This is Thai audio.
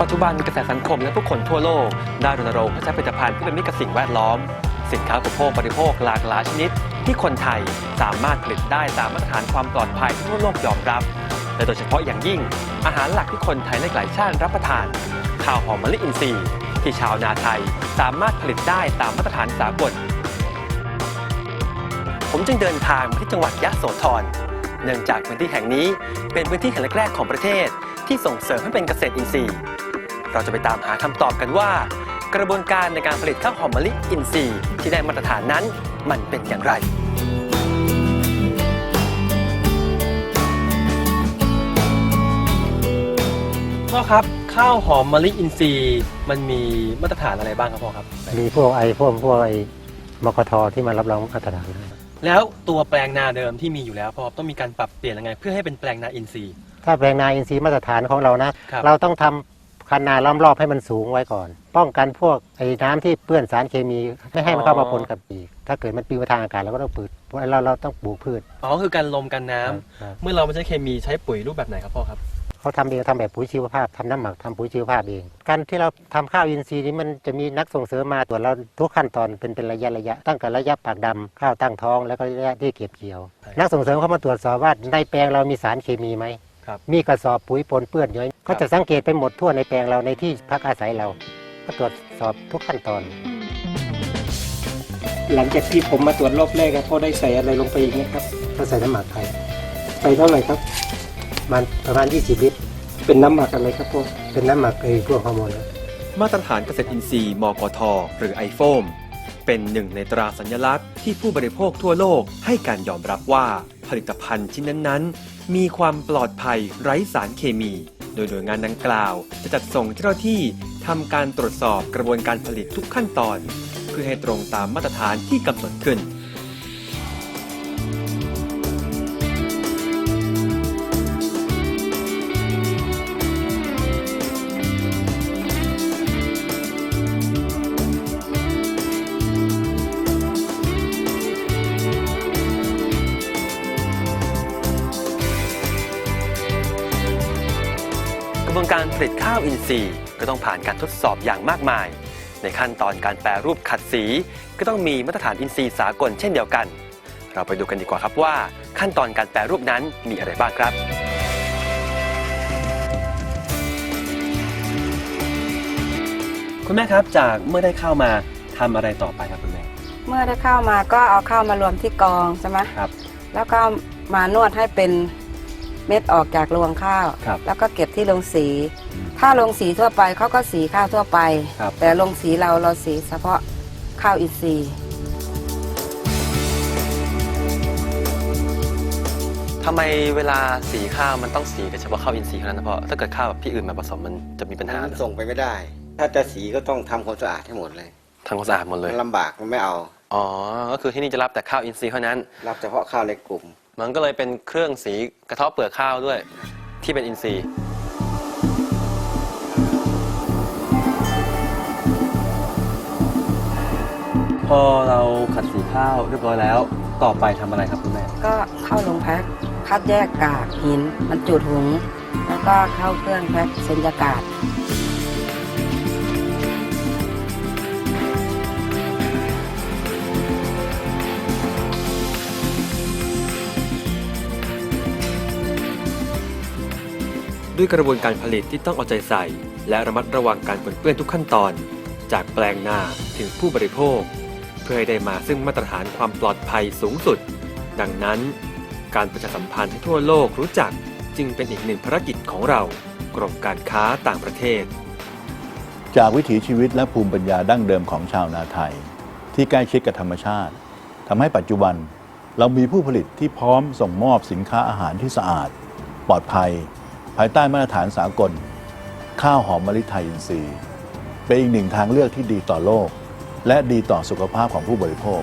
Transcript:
ปัจจุบันกระแสสังคมและผู้คนทั่วโลก ได้รณรงค์ให้ใช้ผลิตภัณฑ์ที่เป็นมิตรกับสิ่งแวดล้อม สินค้าอุปโภคบริโภคหลากหลายชนิด ที่คนไทยสามารถผลิตได้ตามมาตรฐานความปลอดภัยที่ทั่วโลกยอมรับและโดยเฉพาะอย่างยิ่ง อาหารหลักที่คนไทยและหลายชาติรับประทาน ข้าวหอมมะลิอินทรีย์ที่ชาวนาไทยสามารถผลิตได้ตามมาตรฐานสากล ผมจึงเดินทางมาที่จังหวัดยะโสธรเนื่องจากพื้นที่แห่งนี้เป็นพื้นที่แห่งแรกของประเทศ ที่ส่งเสริมให้เป็นเกษตรอินทรีย์ เราจะไปตามหาคำตอบกันว่า กระบวนการในการผลิตข้าวหอมมะลิอินทรีย์ที่ได้มาตรฐานนั้นมันเป็นอย่างไร พ่อครับข้าวหอมมะลิอินทรีย์มันมีมาตรฐานอะไรบ้างครับพ่อครับ มีพวกไอพวกพวกไอมกทที่มารับรองมาตรฐานให้แล้วตัวแปลงนาเดิมที่มีอยู่แล้วพ่อต้องมีการปรับเปลี่ยนยังไง เพื่อให้เป็นแปลงนาอินทรีย์ ถ้าแปลงนาอินทรีย์มาตรฐานของเรานะ ครับ เราต้องทำ คันนาล้อมรอบให้มันสูงไว้ก่อน ป้องกันพวกไอ้น้ำที่เปื้อนสารเคมีไม่ให้มันเข้ามาปนกับปีก ถ้าเกิดมันปลิวไปทางอากาศเราก็ต้องปืดเราเราต้องปลูกพืชอ๋อคือการลมกันน้ำครับเมื่อเราไม่ใช้เคมีใช้ปุ๋ยรูปแบบไหนครับพ่อครับ เขาทำเองทำแบบปุ๋ยชีวภาพทำน้ำหมักทำปุ๋ยชีวภาพเอง การที่เราทำข้าวอินทรีย์นี้มันจะมีนักส่งเสริมมาตรวจเราทุกขั้นตอนเป็นเป็นระยะระยะตั้งแต่ระยะปากดำข้าวตั้งท้องแล้วก็ระยะที่เก็บเกี่ยวใช่นักส่งเสริมเขามาตรวจสอบว่าในแปลงเรามีสารเคมีไหม ครับ มีกระสอบปุ๋ยปนเปื้อนย้อยเขาจะสังเกตไปหมดทั่วในแปลงเราในที่พักอาศัยเรา ก็ตรวจสอบทุกขั้นตอน หลังจากที่ผมมาตรวจรอบแรกอะพ่อได้ใส่อะไรลงไปอีกไหมครับก็ใส่น้ำหมักไทยใส่เท่าไหร่ครับมันประมาณ 20 ลิตร เป็นน้ำหมักอะไรครับพ่อเป็นน้ำหมักไอ้พวกฮอร์โมนนะมาตรฐานเกษตรอินทรีย์มกท หรือไอโฟมเป็นหนึ่งในตราสัญลักษณ์ที่ผู้บริโภคทั่วโลกให้การยอมรับว่าผลิตภัณฑ์ชิ้นนั้นๆ มีความปลอดภัยไร้สารเคมี โดยหน่วยงานดังกล่าว จะจัดส่งเจ้าหน้าที่ทำการตรวจสอบกระบวนการผลิตทุกขั้นตอน เพื่อให้ตรงตามมาตรฐานที่กำหนดขึ้น ระบวนการผลิตข้าวอินทรีย์ ก็ต้องผ่านการทดสอบอย่างมากมาย ในขั้นตอนการแปรรูปขัดสี ก็ต้องมีมาตรฐานอินทรีย์สากลเช่นเดียวกัน เราไปดูกันดีกว่าครับว่า ขั้นตอนการแปรรูปนั้นมีอะไรบ้างครับคุณแม่ครับจากเมื่อได้ข้าวมาทำอะไรต่อไปครับคุณแม่ เมื่อได้ข้าวมาก็เอาข้าวมารวมที่กองใช่ไหมครับ แล้วก็มานวดให้เป็น เม็ดออกจากรวงข้าว ครับแล้วก็เก็บที่โรงสี อืมถ้าโรงสีทั่วไปเขาก็สีข้าวทั่วไป ครับ แต่โรงสีเราเราสีเฉพาะข้าวอินทรีย์ ทำไมเวลาสีข้าวมันต้องสีแต่เฉพาะข้าวอินทรีย์เท่านั้นนะเพราะถ้าเกิดข้าวแบบที่อื่นมาผสมมันจะมีปัญหามันส่งไปไม่ได้ ถ้าจะสีก็ต้องทำความสะอาดให้หมดเลยทำความสะอาดหมดเลยมันลำบากมันไม่เอา อ๋อก็คือที่นี่จะรับแต่ข้าวอินทรีย์เท่านั้น รับเฉพาะข้าวในกลุ่ม มันก็เลยเป็นเครื่องสีกระเทาะเปลือกข้าวด้วย ที่เป็นอินทรีย์พอเราขัดสีข้าวเรียบร้อยแล้ว ต่อไปทำอะไรครับคุณแม่ ก็เข้าโรงแพ็คคัดแยกกากหินมันจุดหุง แล้วก็เข้าเครื่องแพ็คสัญญากาศ ด้วยกระบวนการผลิตที่ต้องเอาใจใส่ และระมัดระวังการปนเปื้อนทุกขั้นตอน จากแปลงนาถึงผู้บริโภค เพื่อให้ได้มาซึ่งมาตรฐานความปลอดภัยสูงสุด ดังนั้น การประชาสัมพันธ์ให้ทั่วโลกรู้จักจึงเป็นอีกหนึ่งภารกิจของเรา กรมการค้าต่างประเทศ จากวิถีชีวิตและภูมิปัญญาดั้งเดิมของชาวนาไทย ที่ใกล้ชิดกับธรรมชาติทำให้ปัจจุบันเรามีผู้ผลิตที่พร้อมส่งมอบสินค้าอาหารที่สะอาด ปลอดภัยายใต้มาตรฐานสากล ข้าวหอมมะลิไทยอินทรีย์ เป็นอีกหนึ่งทางเลือกที่ดีต่อโลก และดีต่อสุขภาพของผู้บริโภค